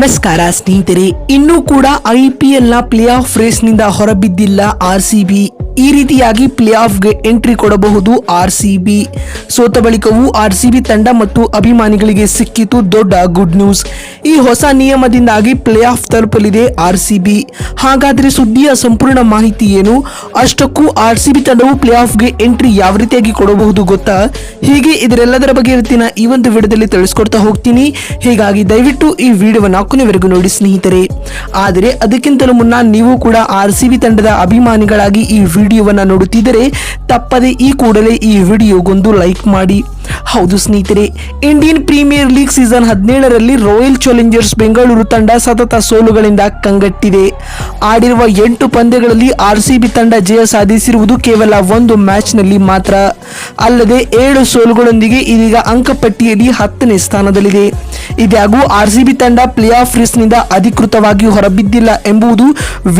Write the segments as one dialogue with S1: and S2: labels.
S1: ನಮಸ್ಕಾರ ಸ್ನೇಹಿತರೆ, ಇನ್ನೂ ಕೂಡ ಐ ಪಿ ಎಲ್ನ ಪ್ಲೇ ಆಫ್ ರೇಸ್ನಿಂದ ಹೊರಬಿದ್ದಿಲ್ಲ ಆರ್ ಸಿ ಬಿ ಈ ರೀತಿಯಾಗಿ ಪ್ಲೇ ಆಫ್ಗೆ ಎಂಟ್ರಿ ಕೊಡಬಹುದು ಆರ್ ಸಿ ಬಿ. ಸೋತ ಬಳಿಕವೂ ಆರ್ ಸಿ ಬಿ ತಂಡ ಮತ್ತು ಅಭಿಮಾನಿಗಳಿಗೆ ಸಿಕ್ಕಿತು ದೊಡ್ಡ ಗುಡ್ ನ್ಯೂಸ್. ಈ ಹೊಸ ನಿಯಮದಿಂದಾಗಿ ಪ್ಲೇ ಆಫ್ ತಲುಪಲಿದೆ ಆರ್ ಸಿ ಬಿ. ಹಾಗಾದರೆ ಸುದ್ದಿಯ ಸಂಪೂರ್ಣ ಮಾಹಿತಿ ಏನು? ಅಷ್ಟಕ್ಕೂ ಆರ್ ಸಿ ಬಿ ತಂಡವು ಪ್ಲೇ ಆಫ್ಗೆ ಎಂಟ್ರಿ ಯಾವ ರೀತಿಯಾಗಿ ಕೊಡಬಹುದು ಗೊತ್ತಾ? ಹೀಗೆ ಇದರೆಲ್ಲದರ ಬಗ್ಗೆ ಇವತ್ತಿನ ಈ ಒಂದು ವಿಡಿಯೋದಲ್ಲಿ ತಿಳಿಸ್ಕೊಡ್ತಾ ಹೋಗ್ತೀನಿ. ಹೀಗಾಗಿ ದಯವಿಟ್ಟು ಈ ವಿಡಿಯೋವನ್ನು ಕೊನೆವರೆಗೂ ನೋಡಿ ಸ್ನೇಹಿತರೆ. ಆದರೆ ಅದಕ್ಕಿಂತಲೂ ಮುನ್ನ ನೀವು ಕೂಡ ಆರ್ ಸಿ ಬಿ ತಂಡದ ಅಭಿಮಾನಿಗಳಾಗಿ ಈ ವಿಡಿಯೋವನ್ನ ನೋಡುತ್ತಿದ್ದರೆ ತಪ್ಪದೆ ಈ ಕೂಡಲೇ ಈ ವಿಡಿಯೋಗೊಂದು ಲೈಕ್ ಮಾಡಿ. ಹೌದು ಸ್ನೇಹಿತರೆ, ಇಂಡಿಯನ್ ಪ್ರೀಮಿಯರ್ ಲೀಗ್ ಸೀಸನ್ ಹದಿನೇಳರಲ್ಲಿ ರಾಯಲ್ ಚಾಲೆಂಜರ್ಸ್ ಬೆಂಗಳೂರು ತಂಡ ಸತತ ಸೋಲುಗಳಿಂದ ಕಂಗಟ್ಟಿದೆ. ಆಡಿರುವ ಎಂಟು ಪಂದ್ಯಗಳಲ್ಲಿ ಆರ್ ಸಿ ಬಿ ತಂಡ ಜಯ ಸಾಧಿಸಿರುವುದು ಕೇವಲ ಒಂದು ಮ್ಯಾಚ್ನಲ್ಲಿ ಮಾತ್ರ. ಅಲ್ಲದೆ ಏಳು ಸೋಲುಗಳೊಂದಿಗೆ ಇದೀಗ ಅಂಕಪಟ್ಟಿಯಲ್ಲಿ ಹತ್ತನೇ ಸ್ಥಾನದಲ್ಲಿದೆ. ಇದ್ಯಾಗೂ ಆರ್ ಸಿ ಬಿ ತಂಡ ಪ್ಲೇ ಆಫ್ ರೇಸ್ನಿಂದ ಅಧಿಕೃತವಾಗಿ ಹೊರಬಿದ್ದಿಲ್ಲ ಎಂಬುದು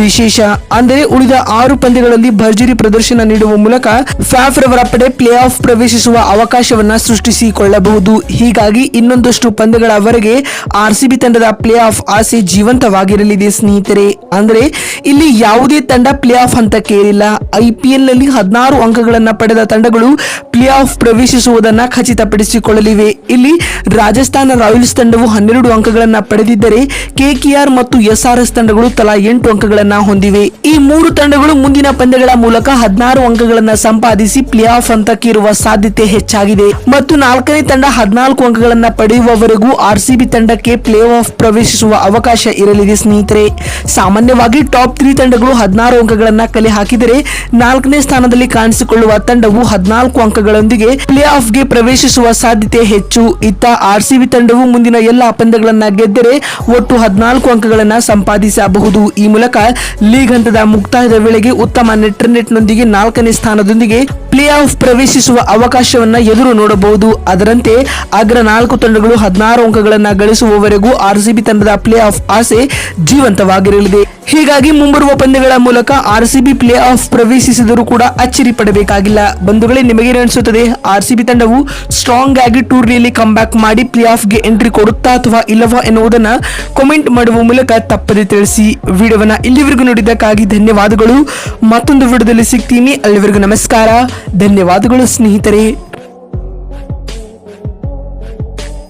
S1: ವಿಶೇಷ. ಅಂದರೆ ಉಳಿದ ಆರು ಪಂದ್ಯಗಳಲ್ಲಿ ಭರ್ಜರಿ ಪ್ರದರ್ಶನ ನೀಡುವ ಮೂಲಕ ಫ್ಯಾಫ್ ರವರ ಪಡೆ ಪ್ಲೇ ಆಫ್ ಪ್ರವೇಶಿಸುವ ಅವಕಾಶವನ್ನ ಸೃಷ್ಟಿಸಿಕೊಳ್ಳಬಹುದು. ಹೀಗಾಗಿ ಇನ್ನೊಂದಷ್ಟು ಪಂದ್ಯಗಳವರೆಗೆ ಆರ್ಸಿಬಿ ತಂಡದ ಪ್ಲೇ ಆಫ್ ಆಸೆ ಜೀವಂತವಾಗಿರಲಿದೆ ಸ್ನೇಹಿತರೆ. ಅಂದ್ರೆ ಇಲ್ಲಿ ಯಾವುದೇ ತಂಡ ಪ್ಲೇ ಆಫ್ ಅಂತ ಕೇಳಿಲ್ಲ. ಐಪಿಎಲ್ನಲ್ಲಿ ಹದಿನಾರು ಅಂಕಗಳನ್ನ ಪಡೆದ ತಂಡಗಳು ಪ್ಲೇ ಆಫ್ ಪ್ರವೇಶಿಸುವುದನ್ನ ಖಚಿತಪಡಿಸಿಕೊಳ್ಳಲಿವೆ. ಇಲ್ಲಿ ರಾಜಸ್ಥಾನ ರಾಯಲ್ಸ್ ತಂಡವು ಹನ್ನೆರಡು ಅಂಕಗಳನ್ನ ಪಡೆದಿದ್ದರೆ ಕೆಕೆಆರ್ ಮತ್ತು ಎಸ್ಆರ್ಎಸ್ ತಂಡಗಳು ತಲಾ ಎಂಟು ಅಂಕಗಳನ್ನ ಹೊಂದಿವೆ. ಈ ಮೂರು ತಂಡಗಳು ಮುಂದಿನ ಪಂದ್ಯಗಳ ಮೂಲಕ ಹದಿನಾರು ಅಂಕಗಳನ್ನ ಸಂಪಾದಿಸಿ ಪ್ಲೇ ಆಫ್ ಹಂತಕ್ಕೇರುವ ಸಾಧ್ಯತೆ ಹೆಚ್ಚಾಗಿದೆ. ಮತ್ತು ನಾಲ್ಕನೇ ತಂಡ ಹದಿನಾಲ್ಕು ಅಂಕಗಳನ್ನ ಪಡೆಯುವವರೆಗೂ ಆರ್ಸಿಬಿ ತಂಡಕ್ಕೆ ಪ್ಲೇ ಆಫ್ ಪ್ರವೇಶಿಸುವ ಅವಕಾಶ ಇರಲಿದೆ ಸ್ನೇಹಿತರೆ. ಸಾಮಾನ್ಯವಾಗಿ ಟಾಪ್ ತ್ರೀ ತಂಡಗಳು ಹದಿನಾರು ಅಂಕಗಳನ್ನ ಕಲೆ ಹಾಕಿದರೆ ನಾಲ್ಕನೇ ಸ್ಥಾನದಲ್ಲಿ ಕಾಣಿಸಿಕೊಳ್ಳುವ ತಂಡವು ಹದಿನಾಲ್ಕು ಅಂಕಗಳೊಂದಿಗೆ ಪ್ಲೇ ಆಫ್ಗೆ ಪ್ರವೇಶಿಸುವ ಸಾಧ್ಯತೆ ಹೆಚ್ಚು. ಇತ್ತ ಆರ್ಸಿಬಿ ತಂಡವು ಮುಂದಿನ ಎಲ್ಲ ಪಂದ್ಯಗಳನ್ನ ಗೆದ್ದರೆ ಒಟ್ಟು ಹದಿನಾಲ್ಕು ಅಂಕಗಳನ್ನ ಸಂಪಾದಿಸಬಹುದು. ಈ ಮೂಲಕ ಲೀಗ್ ಹಂತದ ಮುಕ್ತಾಯದ ವೇಳೆಗೆ ಉತ್ತಮ ನೆಟ್ ನೊಂದಿಗೆ ನಾಲ್ಕನೇ ಸ್ಥಾನದೊಂದಿಗೆ ಪ್ಲೇ ಆಫ್ ಪ್ರವೇಶಿಸುವ ಅವಕಾಶವನ್ನ ಎದುರು ನೋಡಬಹುದು. ಅದರಂತೆ, ಅಗ್ರ ನಾಲ್ಕು ತಂಡಗಳು ಹದಿನಾರು ಅಂಕಗಳನ್ನ ಗಳಿಸುವವರೆಗೂ ಆರ್ಸಿಬಿ ತಂಡದ ಪ್ಲೇ ಆಫ್ ಆಸೆ ಜೀವಂತವಾಗಿರಲಿದೆ. ಹೀಗಾಗಿ ಮುಂಬರುವ ಪಂದ್ಯಗಳ ಮೂಲಕ R C B play off ಪ್ರವೇಶಿಸಿದರೂ ಕೂಡ ಅಚ್ಚರಿ ಪಡಬೇಕಾಗಿಲ್ಲ. ಬಂಧುಗಳೇ, ನಿಮಗೇನು ಅನಿಸುತ್ತದೆ? ಆರ್ ಸಿ ಬಿ ತಂಡವು ಸ್ಟ್ರಾಂಗ್ ಆಗಿ ಟೂರ್ನಿಯಲ್ಲಿ ಕಮ್ ಬ್ಯಾಕ್ ಮಾಡಿ ಪ್ಲೇ ಆಫ್ಗೆ ಎಂಟ್ರಿ ಕೊಡುತ್ತಾ ಅಥವಾ ಇಲ್ಲವಾ ಎನ್ನುವುದನ್ನ ಕಾಮೆಂಟ್ ಮಾಡುವ ಮೂಲಕ ತಪ್ಪದೆ ತಿಳಿಸಿ. ವಿಡಿಯೋವನ್ನ ಇಲ್ಲಿವರೆಗೂ ನೋಡಿದ್ದಕ್ಕಾಗಿ ಧನ್ಯವಾದಗಳು. ಮತ್ತೊಂದು ವಿಡಿಯೋದಲ್ಲಿ ಸಿಗ್ತೀನಿ. ಅಲ್ಲಿವರೆಗೂ ನಮಸ್ಕಾರ. ಧನ್ಯವಾದಗಳು ಸ್ನೇಹಿತರೆ.